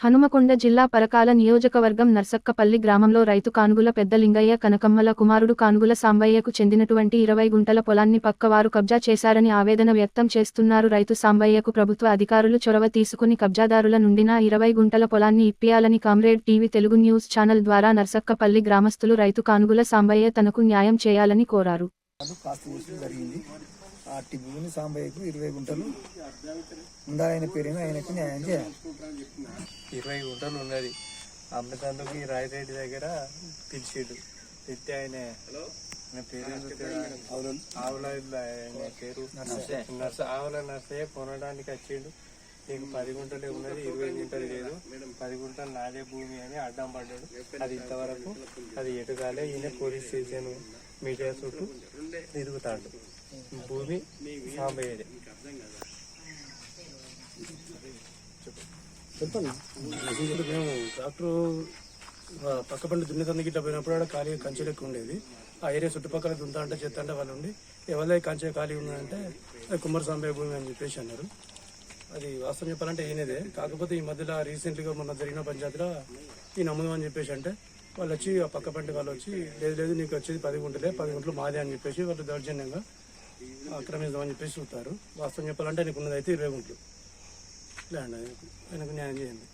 హనుమకొండ జిల్లా పరకాల నియోజకవర్గం నర్సక్కపల్లి గ్రామంలో రైతు కానుగుల పెద్ద లింగయ్య కనకమ్మల కుమారుడు కానుగుల సాంబయ్యకు చెందినటువంటి ఇరవై గుంటల పొలాన్ని పక్కవారు కబ్జా చేశారని ఆవేదన వ్యక్తం చేస్తున్నారు రైతు సాంబయ్యకు ప్రభుత్వ అధికారులు చొరవ తీసుకుని కబ్జాదారుల నుండిన ఇరవై గుంటల పొలాన్ని ఇప్పియాలని comrade TV Telugu news channel ద్వారా నర్సక్కపల్లి గ్రామస్తులు రైతు కానుగుల సాంబయ్య తనకు న్యాయం చేయాలని కోరారు. అట్టి భూమిని సాంబయ్యకు ఇరవై గుంటలు. ఉండాలైన పేరున ఆయనకు న్యాయం చేయాలి. ఇరవై గుంటలు ఉన్నది. అమ్మకందుకు ఈ రాయిరెడ్డి దగ్గర పిలిచిండు. పిలిస్తే ఆయన పేరు. ఆవుల పేరు. నర్స. ఆవుల నర్సయ్య కొనడానికి వచ్చిండు. నీకు పది గుంటలే ఉన్నది ఇరవై గుంటలు లేదు. పది గుంటలు నాదే భూమి అని అడ్డం పడ్డాడు. అది ఇంతవరకు అది ఎటుగాలే ఈయన పోలీస్ స్టేషన్ మీడియా చుట్టూ తిరుగుతాడు. భూమి సాంబయ్యదే. చెప్పండి ఇప్పుడు మేము ట్రాక్టర్ పక్క పండి దున్నేతందుకు ఇట్లా పోయినప్పుడు ఆడ ఖాళీ కంచె లెక్క ఉండేది ఆ ఏరియా చుట్టుపక్కల దుంత అంటే చెత్త అంటే వాళ్ళు ఉండి ఎవరి కంచె ఖాళీ ఉందంటే అది భూమి అని చెప్పేసి అన్నారు. అది వాస్తవం చెప్పాలంటే ఈయనదే. కాకపోతే ఈ మధ్యలో రీసెంట్గా మొన్న జరిగిన పంచాయతీలో ఈ నమ్మదం అని చెప్పేసి అంటే వాళ్ళు వచ్చి ఆ పక్క పంటి వాళ్ళు వచ్చి లేదు లేదు నీకు వచ్చేది పది గుంటలే పది గుంటలు మాదే అని చెప్పేసి వాళ్ళు దౌర్జన్యంగా ఆక్రమిద్దామని చెప్పేసి చూస్తారు. వాస్తవం చెప్పాలంటే నీకున్నది అయితే ఇరవై గుంటలు. ల్యాండ్ ఆయనకు న్యాయం చేయండి